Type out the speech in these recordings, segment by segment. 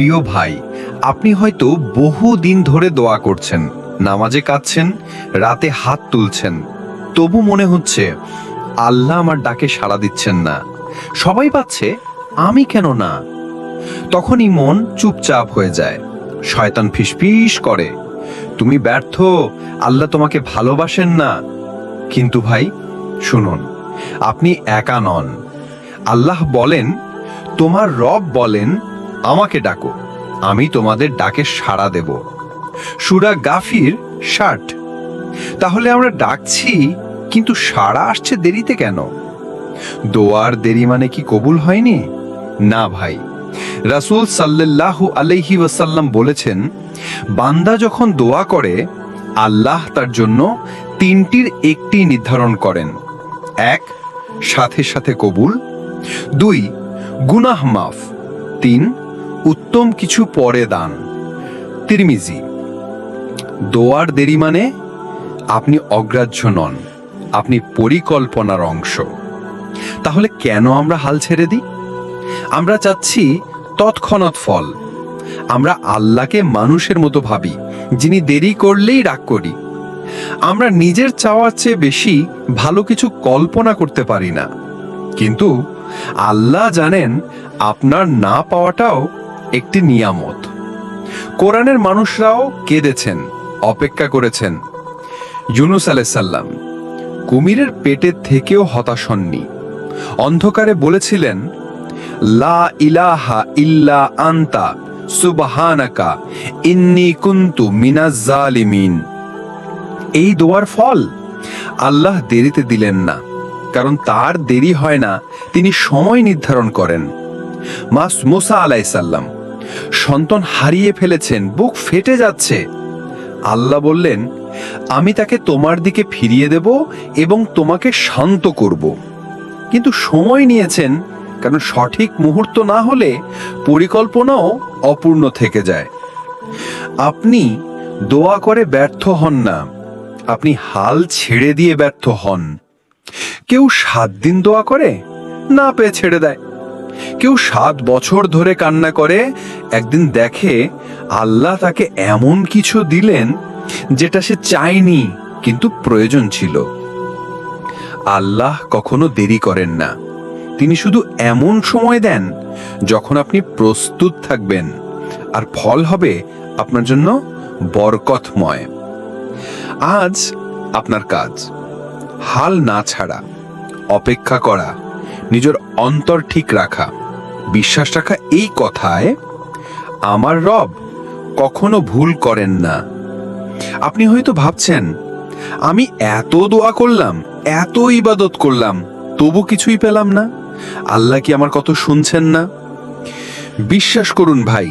প্রিয় ভাই, আপনি হয়তো বহু দিন ধরে দোয়া করছেন, নামাজে কাঁদছেন, রাতে হাত তুলছেন। তবু মনে হচ্ছে, আল্লাহ আমার ডাকে সাড়া দিচ্ছেন না। সবাই পাচ্ছে আমি কেন না? তখনই মন চুপচাপ হয়ে যায়। শয়তান ফিসফিস করে, তুমি ব্যর্থ, আল্লাহ তোমাকে ভালোবাসেন না। কিন্তু ভাই, শুনুন, আপনি একা নন। আল্লাহ বলেন, তোমার রব বলেন আমাকে ডাকো, আমি তোমাদের ডাকে সাড়া দেব। সুরা গাফির ষাট। তাহলে আমরা ডাকছি, কিন্তু সাড়া আসছে দেরিতে কেন? দোয়ার দেরি মানে কি কবুল হয়নি? না ভাই। রাসূল সাল্লাল্লাহু আলাইহি ওয়াসাল্লাম বলেছেন, বান্দা যখন দোয়া করে, আল্লাহ তার জন্য তিনটির একটি নির্ধারণ করেন। এক, সাথে সাথে কবুল। দুই, গুনাহ মাফ। তিন উত্তম কিছু পরে দান। তিরমিজি, দোয়ার দেরি মানে আপনি অগ্রাহ্য নন, আপনি পরিকল্পনার অংশ। তাহলে কেন আমরা হাল ছেড়ে দিই? আমরা চাচ্ছি তৎক্ষণাৎ ফল। আমরা আল্লাহকে মানুষের মতো ভাবি, যিনি দেরি করলেই রাগ করি। আমরা নিজের চাওয়ার চেয়ে বেশি ভালো কিছু কল্পনা করতে পারি না। কিন্তু আল্লাহ জানেন, আপনার না পাওয়াটাও একটি নিয়ামত। কোরআনের মানুষরাও কেঁদেছেন, অপেক্ষা করেছেন। ইউনুস আলাইসাল্লাম কুমিরের পেটের থেকেও হতাশ হননি। অন্ধকারে বলেছিলেন, লা ইলাহা ইল্লা আন্তা, সুবহানাকা, ইন্নি কুনতু মিনাজ জালিমিন। এই দোয়ার ফল আল্লাহ দেরিতে দিলেন না, কারণ তার দেরি হয় না, তিনি সময় নির্ধারণ করেন। মাস মুসা আলাইসাল্লাম সন্তান হারিয়ে ফেলেছেন, বুক ফেটে যাচ্ছে। আল্লাহ বললেন, আমি তাকে তোমার দিকে ফিরিয়ে দেব এবং তোমাকে শান্ত করব। কিন্তু সময় নিয়েছেন, কারণ সঠিক মুহূর্ত না হলে পরিকল্পনাও অপূর্ণ থেকে যায়। আপনি দোয়া করে ব্যর্থ হন না। আপনি হাল ছেড়ে দিয়ে ব্যর্থ হন। কেউ সাত দিন দোয়া করে, না পেয়ে ছেড়ে দেয়। কেউ সাত বছর ধরে কান্না করে, একদিন দেখে আল্লাহ তাকে এমন কিছু দিলেন যেটা সে চায়নি, কিন্তু প্রয়োজন ছিল। আল্লাহ কখনো দেরি করেন না। তিনি শুধু এমন সময় দেন যখন আপনি প্রস্তুত থাকবেন, আর ফল হবে আপনার জন্য বরকতময়। আজ আপনার কাজ। হাল না ছাড়া, অপেক্ষা করা। নিজের অন্তর ঠিক রাখা, বিশ্বাস রাখা এই কথায়, আমার রব কখনো ভুল করেন না। আপনি হয়তো ভাবছেন, আমি এত দোয়া করলাম, এত ইবাদত করলাম, তবু কিছুই পেলাম না। আল্লাহ কি আমার কথা শুনছেন না? বিশ্বাস করুন ভাই,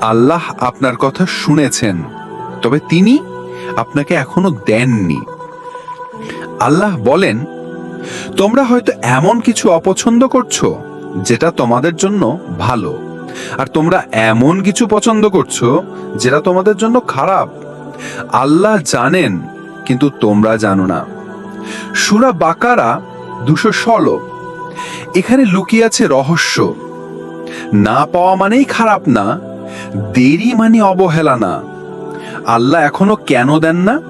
আল্লাহ আপনার কথা শুনেছেন, তবে তিনি আপনাকে এখনও দেননি। আল্লাহ বলেন তোমরা হয়তো এমন কিছু অপছন্দ করছ যেটা তোমাদের জন্য ভালো। আর তোমরা এমন কিছু পছন্দ করছ যেটা তোমাদের জন্য খারাপ। আল্লাহ জানেন, কিন্তু তোমরা জানো না। সুরা বাকারা দুশো ষোলো। এখানে লুকিয়ে আছে রহস্য। না পাওয়া মানেই খারাপ না, দেরি মানে অবহেলা না। আল্লাহ এখনও কেন দেন না?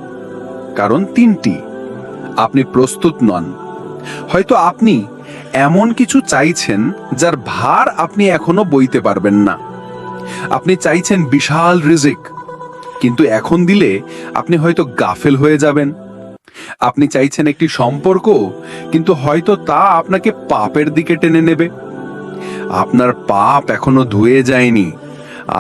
কারণ তিনটি। আপনি প্রস্তুত নন। হয়তো আপনি এমন কিছু চাইছেন যার ভার আপনি এখনও বইতে পারবেন না। আপনি চাইছেন বিশাল রিজিক, কিন্তু এখন দিলে আপনি হয়তো গাফেল হয়ে যাবেন। আপনি চাইছেন একটি সম্পর্ক, কিন্তু হয়তো তা আপনাকে পাপের দিকে টেনে নেবে। আপনার পাপ এখনও ধুয়ে যায়নি।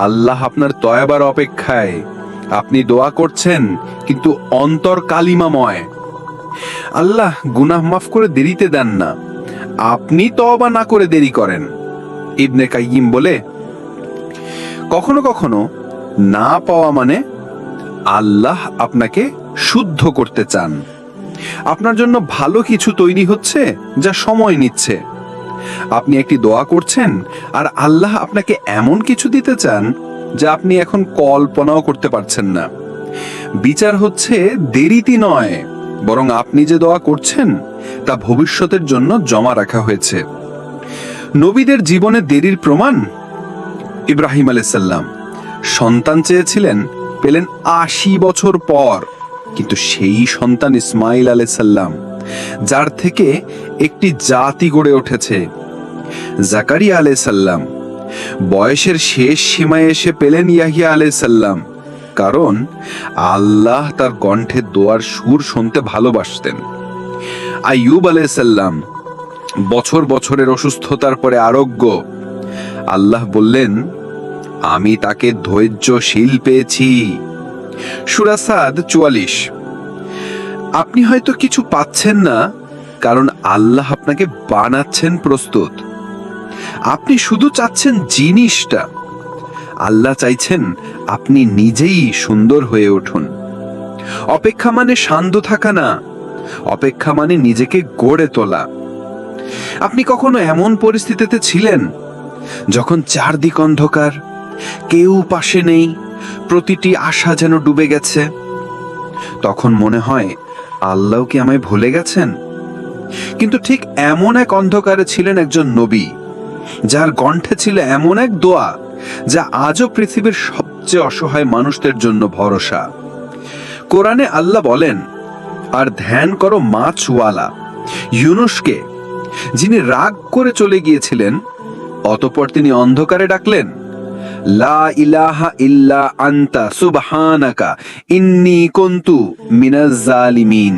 আল্লাহ আপনার তয়াবার অপেক্ষায়। আপনি দোয়া করছেন, কিন্তু অন্তর কালিমাময়। আল্লাহ গুনাহ মাফ করে দেরিতে দেন না। আপনি তওবা না করে দেরি করেন। ইবনে কাইয়িম বলে, কখনো কখনো না পাওয়া মানে আল্লাহ আপনাকে শুদ্ধ করতে চান। আপনার জন্য ভালো কিছু তৈরি হচ্ছে যা সময় নিচ্ছে। আপনি একটি দোয়া করছেন আর আল্লাহ আপনাকে এমন কিছু দিতে চান যা আপনি এখন কল্পনাও করতে পারছেন না। বিচার হচ্ছে দেরিতে নয়। বরং আপনি যে দোয়া করছেন, তা ভবিষ্যতের জন্য জমা রাখা হয়েছে। নবীদের জীবনে দেরির প্রমাণ? ইব্রাহিম আলাইসাল্লাম সন্তান চেয়েছিলেন, পেলেন আশি বছর পর। কিন্তু সেই সন্তান ইসমাইল আলাইসাল্লাম, যার থেকে একটি জাতি গড়ে উঠেছে। জাকারিয়া আলাইসাল্লাম বয়সের শেষ সীমায় এসে পেলেন ইয়াহিয়া আলাইসাল্লাম। কারণ আল্লাহ তার কণ্ঠে দোয়ার সুর শুনতে ভালোবাসতেন। আইয়ুব আলাইসাল্লাম বছর বছরের অসুস্থতার পরে আরোগ্য। আল্লাহ বললেন, আমি তাকে ধৈর্যশীল পেয়েছি। সুরাসাদ চুয়াল্লিশ। আপনি হয়তো কিছু পাচ্ছেন না, কারণ আল্লাহ আপনাকে বানাচ্ছেন প্রস্তুত। আপনি শুধু চাচ্ছেন জিনিসটা। আল্লাহ চাইছেন আপনি নিজেই সুন্দর হয়ে উঠুন। অপেক্ষা মানে শান্ত থাকা না। অপেক্ষা মানে নিজেকে গড়ে তোলা। আপনি কখনো এমন পরিস্থিতিতে ছিলেন যখন চারদিক অন্ধকার, কেউ পাশে নেই, প্রতিটি আশা যেন ডুবে গেছে? তখন মনে হয়, আল্লাহ কি আমায় ভুলে গেছেন? কিন্তু ঠিক এমন এক অন্ধকারে ছিলেন একজন নবী, যার কণ্ঠে ছিল এমন এক দোয়া। যা আজও পৃথিবীর সবচেয়ে অসহায় মানুষদের জন্য ভরসা। কোরআনে আল্লাহ বলেন, আর ধ্যান করো মাছওয়ালা, ইউনুসকে, যিনি রাগ করে চলে গিয়েছিলেন, অতপর তিনি অন্ধকারে ডাকলেন, লা ইলাহা ইল্লা আন্তা সুবহানাকা, ইন্নি কুনতু মিনাজ জালিমিন।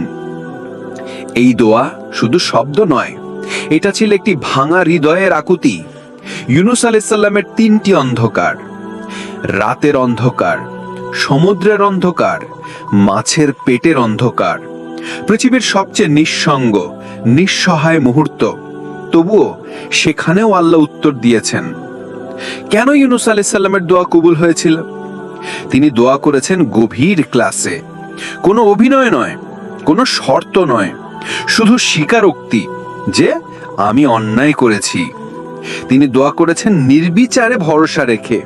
এই দোয়া শুধু শব্দ নয়, এটা ছিল একটি ভাঙা হৃদয়ের আকুতি। ইউনুস আলাইসাল্লামের তিনটি অন্ধকার। রাতের অন্ধকার, সমুদ্রের অন্ধকার, মাছের পেটের অন্ধকার। পৃথিবীর সবচেয়ে নিঃসঙ্গ, নিঃসহায় মুহূর্ত। তবুও সেখানেও আল্লাহ উত্তর দিয়েছেন। কেন ইউনুস আলাইসাল্লামের দোয়া কবুল হয়েছিল? তিনি দোয়া করেছেন গভীর ক্লাসে। কোনো অভিনয় নয়, কোনো শর্ত নয়, শুধু স্বীকারোক্তি যে আমি অন্যায় করেছি। তিনি দোয়া করেছেন নির্বিচারে ভরসা রেখে।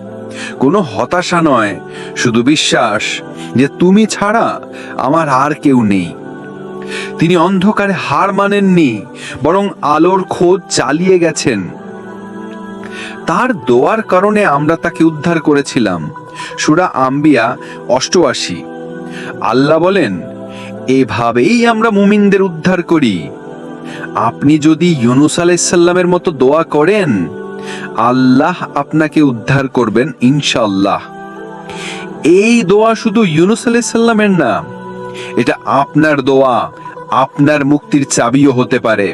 কোনো হতাশা নয়, শুধু বিশ্বাস যে তুমি ছাড়া আমার আর কেউ নেই। তিনি অন্ধকারে হার মানেননি, বরং আলোর খোঁজ চালিয়ে গেছেন। তার দোয়ার কারণে আমরা তাকে উদ্ধার করেছিলাম। সুরা আম্বিয়া, অষ্টআশি। আল্লাহ বলেন, এভাবেই আমরা মুমিনদের উদ্ধার করি। আপনি যদি ইউনুস আলাইসাল্লামের মতো দোয়া করেন, আল্লাহ আপনাকে উদ্ধার করবেন ইনশাল্লাহ এই দোয়া শুধু ইউনুস আলাইসাল্লামের না, এটা আপনার দোয়া, আপনার মুক্তির চাবিও হতে পারে।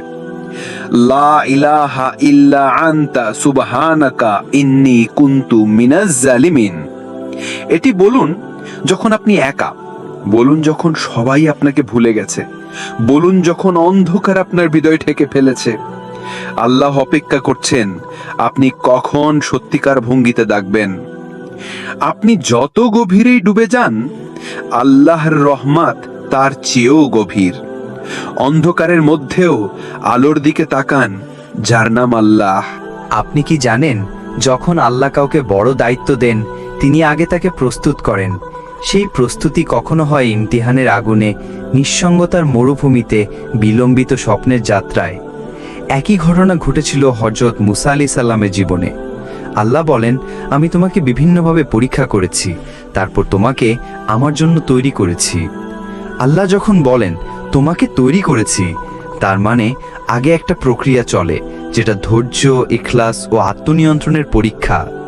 লা ইলাহা ইল্লা আন্তা সুবহানাকা ইন্নি কুনতু মিনাজ জালিমিন। এটি বলুন যখন আপনি একা, বলুন যখন সবাই আপনাকে ভুলে গেছে। বলুন যখন অন্ধকার আপনার হৃদয় ঠেকে ফেলেছে। আল্লাহ অপেক্ষা করছেন, আপনি কখন সত্যিকার ভঙ্গিতে ডাকবেন আপনি যত গভীরেই ডুবে যান, আল্লাহর রহমাত তার চেয়েও গভীর। অন্ধকারের মধ্যেও আলোর দিকে তাকান, যার নাম আল্লাহ। আপনি কি জানেন, যখন আল্লাহ কাউকে বড় দায়িত্ব দেন, তিনি আগে তাকে প্রস্তুত করেন। সেই প্রস্তুতি কখনো হয় ইমতিহানের আগুনে, নিঃসঙ্গতার মরুভূমিতে বিলম্বিত স্বপ্নের যাত্রায়। একই ঘটনা ঘটেছিল হজরত মুসা আলি সাল্লামের জীবনে। আল্লাহ বলেন, আমি তোমাকে বিভিন্নভাবে পরীক্ষা করেছি, তারপর তোমাকে আমার জন্য তৈরি করেছি। আল্লাহ যখন বলেন, তোমাকে তৈরি করেছি তার মানে আগে একটা প্রক্রিয়া চলে, যেটা ধৈর্য, ইখলাস ও আত্মনিয়ন্ত্রণের পরীক্ষা।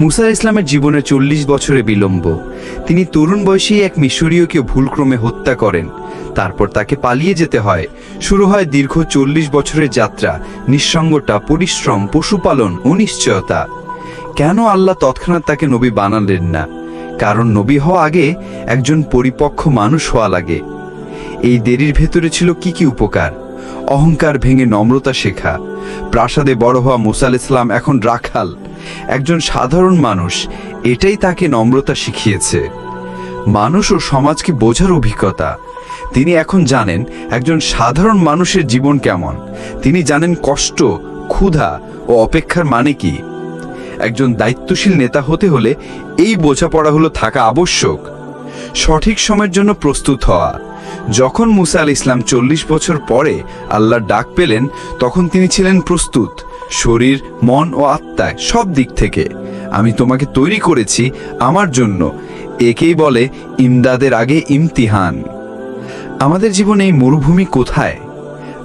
মুসা ইসলামের জীবনে চল্লিশ বছরে বিলম্ব। তিনি তরুণ বয়সেই এক মিশরীয়কে ভুলক্রমে হত্যা করেন। তারপর তাকে পালিয়ে যেতে হয়। শুরু হয় দীর্ঘ চল্লিশ বছরের যাত্রা, নিঃসঙ্গতা, পরিশ্রম, পশুপালন অনিশ্চয়তা কেন আল্লাহ তৎক্ষণাৎ তাকে নবী বানালেন না? কারণ নবী হওয়া আগে একজন পরিপক্ক মানুষ হওয়া লাগে। এই দেরির ভেতরে ছিল কি কি উপকার? অহংকার ভেঙে নম্রতা শেখা। প্রাসাদে বড় হওয়া মুসাল ইসলাম এখন রাখাল। একজন সাধারণ মানুষ, এটাই তাকে নম্রতা শিখিয়েছে। মানুষ ও সমাজকে বোঝার অভিজ্ঞতা। তিনি এখন জানেন একজন সাধারণ মানুষের জীবন কেমন। তিনি জানেন কষ্ট, ক্ষুধা ও অপেক্ষার মানে কি। একজন দায়িত্বশীল নেতা হতে হলে এই বোঝাপড়া হলো থাকা আবশ্যক। সঠিক সময়ের জন্য প্রস্তুত হওয়া। যখন মুসা আল ইসলাম চল্লিশ বছর পরে আল্লাহর ডাক পেলেন, তখন তিনি ছিলেন প্রস্তুত। শরীর, মন ও আত্মায় সব দিক থেকে। আমি তোমাকে তৈরি করেছি আমার জন্য। একেই বলে ইমদাদের আগে ইমতিহান। আমাদের জীবনে এই মরুভূমি কোথায়?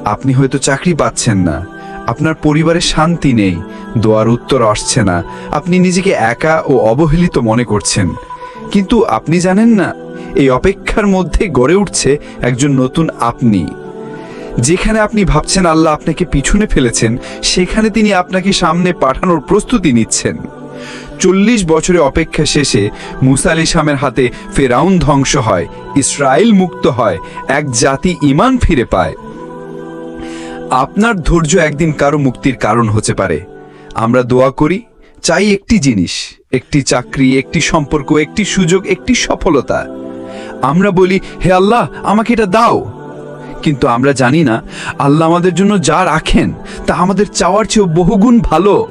আপনি হয়তো চাকরি পাচ্ছেন না। আপনার পরিবারে শান্তি নেই। দোয়ার উত্তর আসছে না। আপনি নিজেকে একা ও অবহেলিত মনে করছেন। কিন্তু আপনি জানেন না, এই অপেক্ষার মধ্যে গড়ে উঠছে একজন নতুন আপনি। যেখানে আপনি ভাবছেন আল্লাহ আপনাকে পিছনে ফেলেছেন, সেখানে তিনি আপনাকে সামনে পাঠানোর প্রস্তুতি নিচ্ছেন। চল্লিশ বছরে অপেক্ষা শেষে মুসা ইসলামের হাতে ফেরাউন ধ্বংস হয় ইসরায়েল মুক্ত হয়, এক জাতি ইমান ফিরে পায়। আপনার ধৈর্য একদিন কারও মুক্তির কারণ হতে পারে। আমরা দোয়া করি, চাই একটি জিনিস, একটি চাকরি, একটি সম্পর্ক, একটি সুযোগ, একটি সফলতা। আমরা বলি, হে আল্লাহ, আমাকে এটা দাও। কিন্তু আমরা জানি না, আল্লাহ আমাদের জন্য যা রাখেন, তা আমাদের চাওয়ার চেয়েও বহুগুণ ভালো।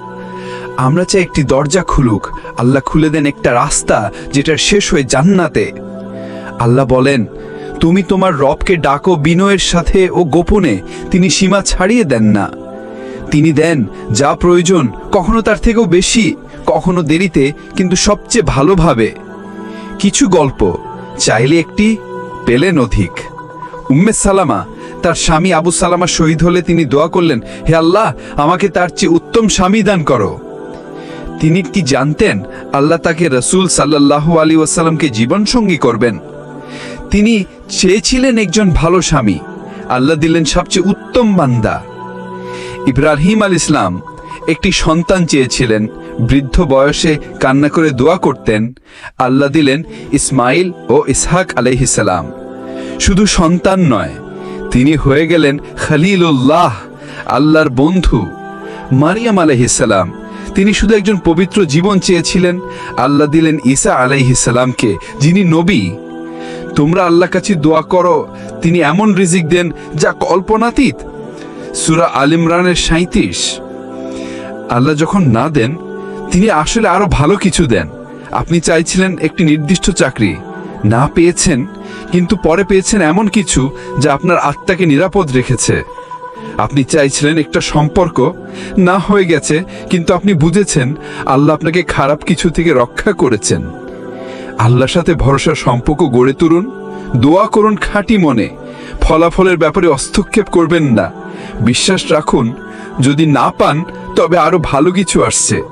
আমরা চাই একটি দরজা খুলুক, আল্লাহ খুলে দেন একটা রাস্তা যেটার শেষ হয়ে জান্নাতে। আল্লাহ বলেন, তুমি তোমার রবকে ডাকো বিনয়ের সাথে ও গোপনে, তিনি সীমা ছাড়িয়ে দেন না। তিনি দেন যা প্রয়োজন, কখনো তার থেকেও বেশি, কখনো দেরিতে, কিন্তু সবচেয়ে ভালোভাবে। কিছু গল্প, চাইলে একটি পেলেন অধিক। উম্মে সালামা, তার স্বামী আবু সালামা শহীদ হলে তিনি দোয়া করলেন, হে আল্লাহ, আমাকে তার চেয়ে উত্তম স্বামী দান করো। তিনি কি জানতেন আল্লাহ তাকে রসুল সাল্লাল্লাহু আলী ওয়াসাল্লামকে জীবনসঙ্গী করবেন? তিনি চেয়েছিলেন একজন ভালো স্বামী। আল্লাহ দিলেন সবচেয়ে উত্তম বান্দা। ইব্রাহিম আল ইসলাম একটি সন্তান চেয়েছিলেন, বৃদ্ধ বয়সে কান্না করে দোয়া করতেন। আল্লাহ দিলেন ইসমাইল ও ইসহাক আলাইহিসালাম শুধু সন্তান নয়, তিনি হয়ে গেলেন খলিলুল্লাহ, আল্লাহর বন্ধু। মারিয়াম আলাইহিসালাম তিনি শুধু একজন পবিত্র জীবন চেয়েছিলেন, আল্লাহ দিলেন ঈসা আলাইহিসালামকে যিনি নবী। তোমরা আল্লাহ কাছে দোয়া করো, তিনি এমন রিজিক দেন যা কল্পনাতীত। সুরা আল ইমরানের সাঁত্রিশ আল্লাহ যখন না দেন, তিনি আসলে আরও ভালো কিছু দেন। আপনি চাইছিলেন একটি নির্দিষ্ট চাকরি। না পেয়েছেন, কিন্তু পরে পেয়েছেন এমন কিছু যা আপনার আত্মাকে নিরাপদ রেখেছে। আপনি চাইছিলেন একটা সম্পর্ক, না হয়ে গেছে, কিন্তু আপনি বুঝেছেন আল্লাহ আপনাকে খারাপ কিছু থেকে রক্ষা করেছেন। আল্লাহর সাথে ভরসার সম্পর্ক গড়ে তুলুন, দোয়া করুন খাঁটি মনে, ফলাফলের ব্যাপারে হস্তক্ষেপ করবেন না। বিশ্বাস রাখুন, যদি না পান, তবে আরও ভালো কিছু আসছে।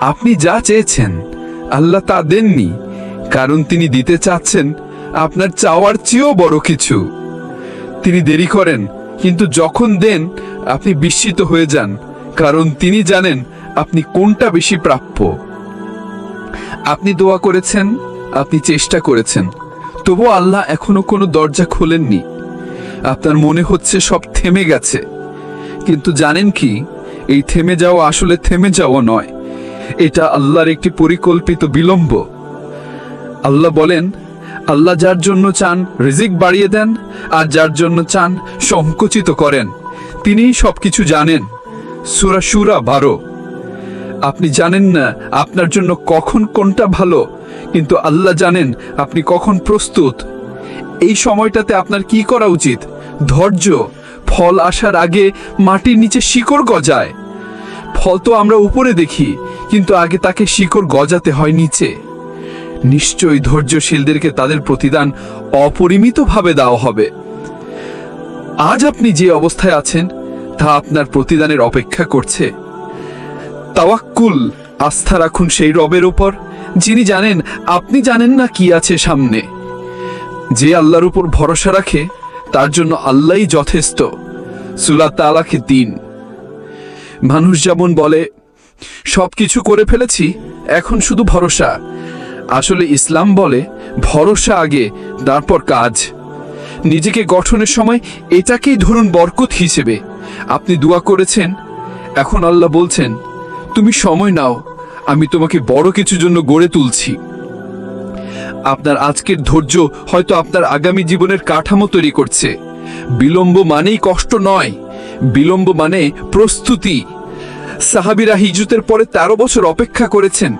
আপনি যা চেয়েছেন, আল্লাহ তা দেননি কারণ তিনি দিতে চাচ্ছেন আপনার চাওয়ার চেয়েও বড় কিছু। তিনি দেরি করেন, কিন্তু যখন দেন, আপনি বিস্মিত হয়ে যান, কারণ তিনি জানেন আপনি কোনটা বেশি প্রাপ্য। আপনি দোয়া করেছেন, আপনি চেষ্টা করেছেন, তবু আল্লাহ এখনও কোনো দরজা খোলেননি। আপনার মনে হচ্ছে সব থেমে গেছে, কিন্তু জানেন কি, এই থেমে যাওয়া আসলে থেমে যাওয়া নয়। এটা আল্লাহর একটি পরিকল্পিত বিলম্ব। আল্লাহ বলেন, আল্লাহ যার জন্য চান রিজিক বাড়িয়ে দেন, আর যার জন্য চান সংকুচিত করেন, তিনিই সবকিছু জানেন। সুরা সুরা বারো। আপনি জানেন না আপনার জন্য কখন কোনটা ভালো, কিন্তু আল্লাহ জানেন আপনি কখন প্রস্তুত। এই সময়টাতে আপনার কি করা উচিত? ধৈর্য, ফল আসার আগে মাটির নিচে শিকড় গজায়। ফল তো আমরা উপরে দেখি, কিন্তু আগে তাকে শিকড় গজাতে হয় নিচে। নিশ্চয়ই ধৈর্যশীলদেরকে তাদের প্রতিদান অপরিমিতভাবে দেওয়া হবে। আজ আপনি যে অবস্থায় আছেন, তা আপনার প্রতিদানের অপেক্ষা করছে। তাওয়াক্কুল, আস্থা রাখুন সেই রবের ওপর যিনি জানেন, আপনি জানেন না কি আছে সামনে। যে আল্লাহর উপর ভরসা রাখে, তার জন্য আল্লাহই যথেষ্ট। সুলা তালাকে দিন। মানুষ যেমন বলে সব কিছু করে ফেলেছি, এখন শুধু ভরসা। আসলে ইসলাম বলে ভরসা আগে, তারপর কাজ। নিজেকে গঠনের সময় এটাকেই ধরুন বরকত হিসেবে। আপনি দোয়া করেছেন, এখন আল্লাহ বলছেন, তুমি সময় নাও, আমি তোমাকে বড় কিছু জন্য গড়ে তুলছি। আপনার আজকের ধৈর্য হয়তো আপনার আগামী জীবনের কাঠামো তৈরি করছে। বিলম্ব মানেই কষ্ট নয়, বিলম্ব মানে প্রস্তুতি। সাহাবিরা হিজুতের পরে তেরো বছর অপেক্ষা করেছেন।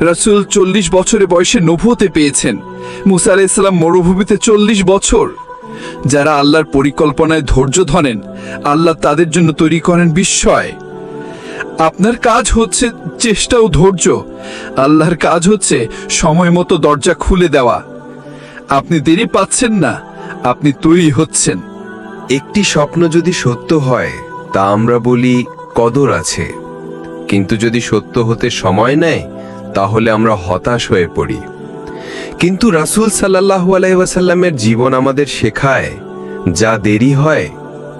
রাসূল চল্লিশ বছরে বয়সে নভুতে পেয়েছেন। মুসা আলাহ ইসলাম মরুভূমিতে চল্লিশ বছর। যারা আল্লাহর পরিকল্পনায় ধৈর্য ধরেন, আল্লাহ তাদের জন্য তৈরি করেন বিস্ময়। আপনার কাজ হচ্ছে চেষ্টা ও ধৈর্য। আল্লাহর কাজ হচ্ছে সময় মতো দরজা খুলে দেওয়া। আপনি দেরি পাচ্ছেন না, আপনি তৈরি হচ্ছেন। একটি স্বপ্ন যদি সত্য হয়, তা আমরা বলি কদর আছে। কিন্তু যদি সত্য হতে সময় নেয় তাহলে আমরা হতাশ হয়ে পড়ি। কিন্তু রাসূল সাল্লাল্লাহু আলাইহি ওয়াসাল্লামের জীবন আমাদের শেখায়, যা দেরি হয়,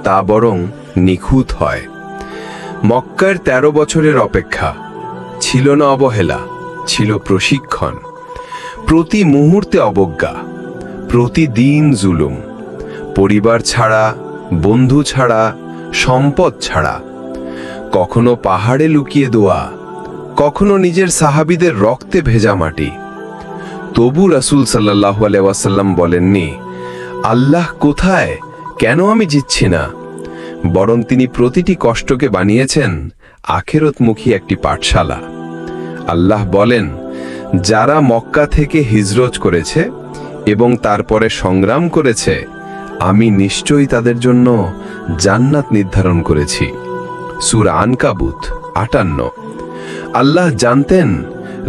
তা বরং নিখুঁত হয়। মক্কার ১৩ বছরের অপেক্ষা। ছিল না অবহেলা, ছিল প্রশিক্ষণ। প্রতি মুহূর্তে অবজ্ঞা, প্রতিদিন জুলুম। পরিবার ছাড়া, বন্ধু ছাড়া, সম্পদ ছাড়া। কখনো পাহাড়ে লুকিয়ে দোয়া কখনো নিজের সাহাবিদের রক্তে ভেজা মাটি। তবু রাসূল সাল্লাল্লাহু আলাইহি ওয়াসাল্লাম বলেননি, আল্লাহ কোথায়? কেন আমি জিতছি না? বরং তিনি প্রতিটি কষ্টকে বানিয়েছেন আখেরতমুখী একটি পাঠশালা। আল্লাহ বলেন, যারা মক্কা থেকে হিজরত করেছে এবং তারপরে সংগ্রাম করেছে, আমি নিশ্চয়ই তাদের জন্য জান্নাত নির্ধারণ করেছি। সুর আনকাবুত আটান্ন। আল্লাহ জানতেন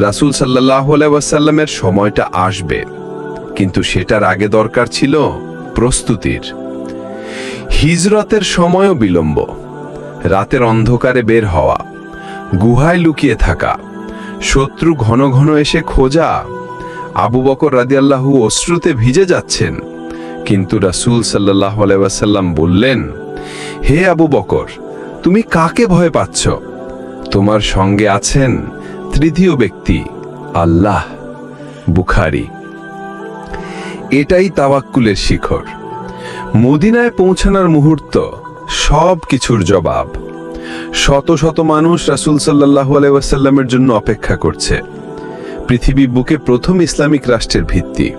রাসূল সাল্লাহ ওয়াসাল্লামের সময়টা আসবে, কিন্তু সেটার আগে দরকার ছিল প্রস্তুতির। হিজরতের সময়ও বিলম্ব, রাতের অন্ধকারে বের হওয়া, গুহায় লুকিয়ে থাকা, শত্রু ঘন ঘন এসে খোঁজা, আবু বকর রাদিয়াল্লাহু অশ্রুতে ভিজে যাচ্ছেন, কিন্তু রাসূল সাল্লাল্লাহু আলাইহি ওয়াসাল্লাম বললেন, হে আবু বকর, তুমি কাকে ভয় পাচ্ছ? তোমার সঙ্গে আছেন তৃতীয় ব্যক্তি আল্লাহ বুখারি। এটাই তাওয়াক্কুলের শিখর। মদিনায় পৌঁছানোর মুহূর্ত সব কিছুর জবাব। শত শত মানুষ রাসূল সাল্লাল্লাহু আলাইহি ওয়াসাল্লামের জন্য অপেক্ষা করছে। পৃথিবী বুকে প্রথম ইসলামিক রাষ্ট্রের ভিত্তি।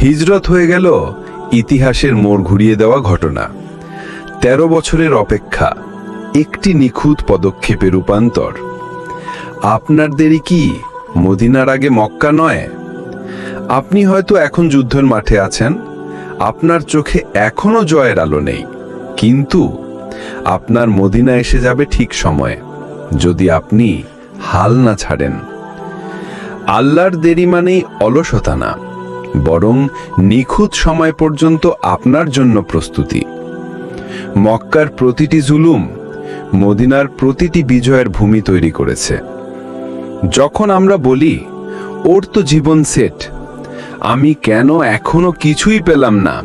হিজরত হয়ে গেল ইতিহাসের মোড় ঘুরিয়ে দেওয়া ঘটনা। তেরো বছরের অপেক্ষা। একটি নিখুঁত পদক্ষেপে রূপান্তর। আপনার দেরি কি? মদিনার আগে মক্কা নয়? আপনি হয়তো এখন যুদ্ধের মাঠে আছেন। আপনার চোখে এখনও জয়ের আলো নেই। কিন্তু আপনার মদিনা এসে যাবে ঠিক সময়ে, যদি আপনি হাল না ছাড়েন। আল্লাহর দেরি মানেই অলসতা না বরং নিখুঁত সময় পর্যন্ত আপনার জন্য প্রস্তুতি। মক্কার প্রতিটি জুলুম মদিনার প্রতিটি বিজয়ের ভূমি তৈরি করেছে। যখন আমরা বলি, ওর তো জীবন সেট আমি কেন এখনও কিছুই পেলাম না?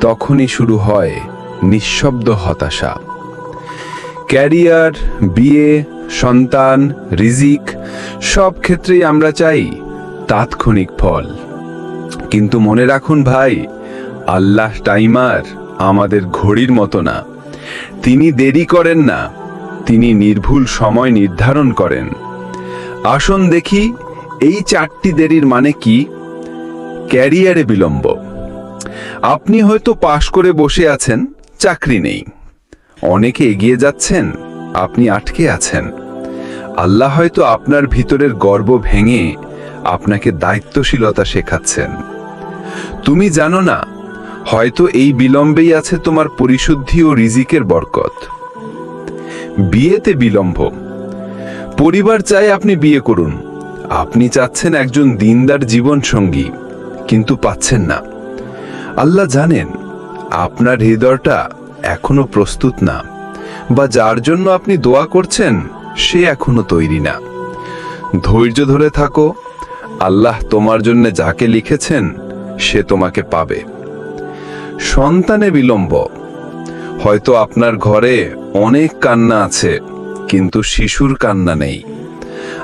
তখনই শুরু হয় নিঃশব্দ হতাশা। ক্যারিয়ার, বিয়ে, সন্তান, রিজিক, সব ক্ষেত্রেই আমরা চাই তাৎক্ষণিক ফল। কিন্তু মনে রাখুন ভাই, আল্লাহ টাইমার আমাদের ঘড়ির মতো না। তিনি দেরি করেন না, তিনি নির্ভুল সময় নির্ধারণ করেন। আসুন দেখি, এই চারটি দেরির মানে কি? ক্যারিয়ারে বিলম্ব। আপনি হয়তো পাশ করে বসে আছেন, চাকরি নেই। অনেকে এগিয়ে যাচ্ছেন, আপনি আটকে আছেন। আল্লাহ হয়তো আপনার ভিতরের গর্ব ভেঙে আপনাকে দায়িত্বশীলতা শেখাচ্ছেন। তুমি জানো না হয়তো এই বিলম্বেই আছে তোমার পরিশুদ্ধি ও রিজিকের বরকত। বিয়েতে বিলম্ব। পরিবার চায় আপনি বিয়ে করুন। আপনি চাচ্ছেন একজন দিনদার জীবন সঙ্গী কিন্তু পাচ্ছেন না। আল্লাহ জানেন, আপনার হৃদয়টা এখনও প্রস্তুত না, বা যার জন্য আপনি দোয়া করছেন, সে এখনও তৈরি না। ধৈর্য ধরে থাকো, আল্লাহ তোমার জন্য যাকে লিখেছেন, সে তোমাকে পাবে। সন্তানে বিলম্ব। হয়তো আপনার ঘরে অনেক কান্না আছে, কিন্তু শিশুর কান্না নেই।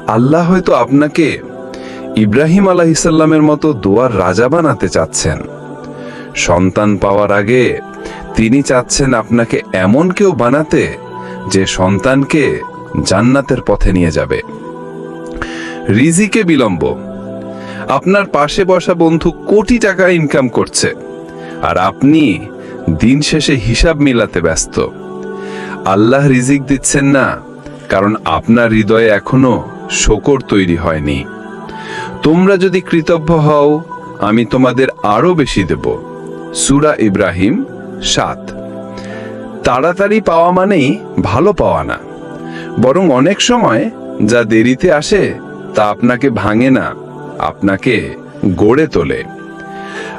আল্লাহ হয়তো আপনাকে ইব্রাহিম আলাহিসাল্লামের মতো দোয়ার রাজা বানাতে চাচ্ছেন। সন্তান পাওয়ার আগে তিনি চাচ্ছেন আপনাকে এমন কেউ বানাতে যে সন্তানকে জান্নাতের পথে নিয়ে যাবে। রিজিকে বিলম্ব। আপনার পাশে বসা বন্ধু কোটি টাকা ইনকাম করছে। আর আপনি দিন শেষে হিসাব মিলাতে ব্যস্ত। আল্লাহ রিজিক দিচ্ছেন না, কারণ আপনার হৃদয়ে এখনও শকর তৈরি হয়নি। তোমরা যদি কৃতজ্ঞ হও, আমি তোমাদের আরও বেশি দেব। সুরা ইব্রাহিম সাত। তাড়াতাড়ি পাওয়া মানেই ভালো পাওয়া না, বরং অনেক সময় যা দেরিতে আসে তা আপনাকে ভাঙে না, আপনাকে গড়ে তোলে।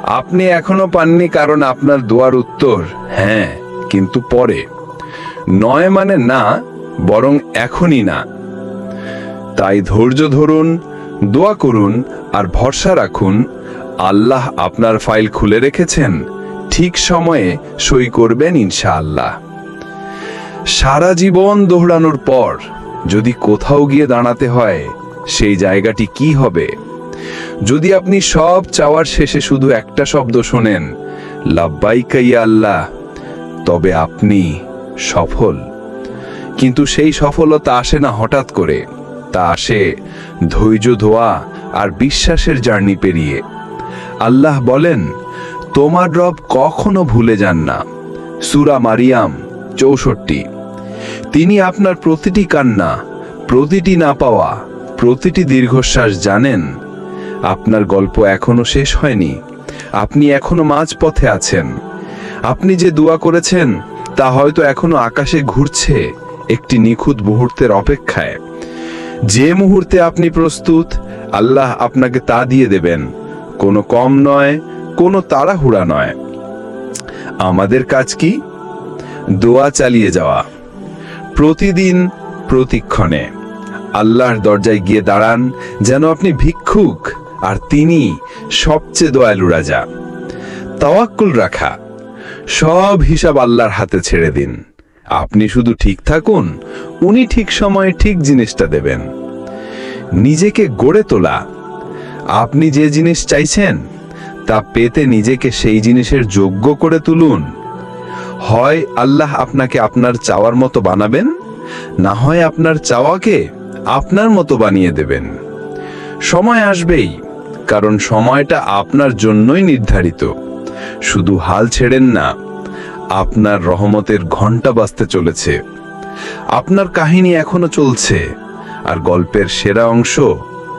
আপনি এখনও পাননি কারণ আপনার দোয়ার উত্তর। হ্যাঁ কিন্তু পরে। নয় মানে না, বরং এখনই না। তাই ধৈর্য ধরুন, দোয়া করুন আর ভরসা রাখুন, আল্লাহ আপনার ফাইল খুলে রেখেছেন, ঠিক সময়ে সই করবেন ইনশাআল্লাহ। সারা জীবন দৌড়ানোর পর যদি কোথাও গিয়ে দাঁড়াতে হয়, সেই জায়গাটি কি হবে? যদি আপনি সব চাওয়ার শেষে শুধু একটা শব্দ শোনেন লাব্বাইকাই আল্লাহ, তবে আপনি সফল। কিন্তু সেই সফলতা আসে না হঠাৎ করে, তা আসে ধৈর্য ধোয়া আর বিশ্বাসের জার্নি পেরিয়ে। আল্লাহ বলেন, তোমার রব কখনো ভুলে যান না। সুরা মারিয়াম চৌষট্টি। তিনি আপনার প্রতিটি কান্না, প্রতিটি না পাওয়া, প্রতিটি দীর্ঘশ্বাস জানেন আপনার গল্প এখনও শেষ হয়নি। আপনি এখনও মাঝপথে আছেন। আপনি যে দোয়া করেছেন, তা হয়তো এখনও আকাশে ঘুরছে একটি নিখুঁত মুহূর্তের অপেক্ষায়। যে মুহূর্তে আপনি প্রস্তুত, আল্লাহ আপনাকে তা দিয়ে দেবেন। কোনো কম নয়, কোনো তাড়াহুড়া নয়। আমাদের কাজ কি? দোয়া চালিয়ে যাওয়া। প্রতিদিন, প্রতিক্ষণে। আল্লাহর দরজায় গিয়ে দাঁড়ান, যেন আপনি ভিক্ষুক। আর তিনি সবচেয়ে দয়ালু রাজা। তাওয়াক্কুল রাখা। সব হিসাব আল্লাহর হাতে ছেড়ে দিন। আপনি শুধু ঠিক থাকুন, উনি ঠিক সময়ে ঠিক জিনিসটা দেবেন। নিজেকে গড়ে তোলা। আপনি যে জিনিস চাইছেন, তা পেতে নিজেকে সেই জিনিসের যোগ্য করে তুলুন। হয় আল্লাহ আপনাকে আপনার চাওয়ার মতো বানাবেন, না হয় আপনার চাওয়াকে আপনার মতো বানিয়ে দেবেন। সময় আসবেই। কারণ সময়টা আপনার জন্যই নির্ধারিত। শুধু হাল ছেড়েন না, আপনার রহমতের ঘণ্টা বাজতে চলেছে। আপনার কাহিনী এখনও চলছে, আর গল্পের সেরা অংশ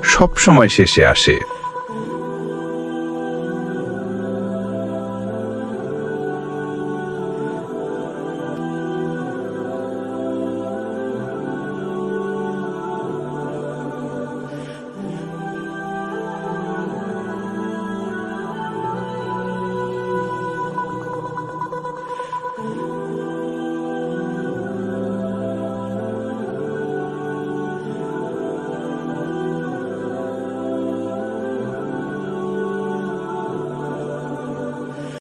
সবসময় শেষে আসে।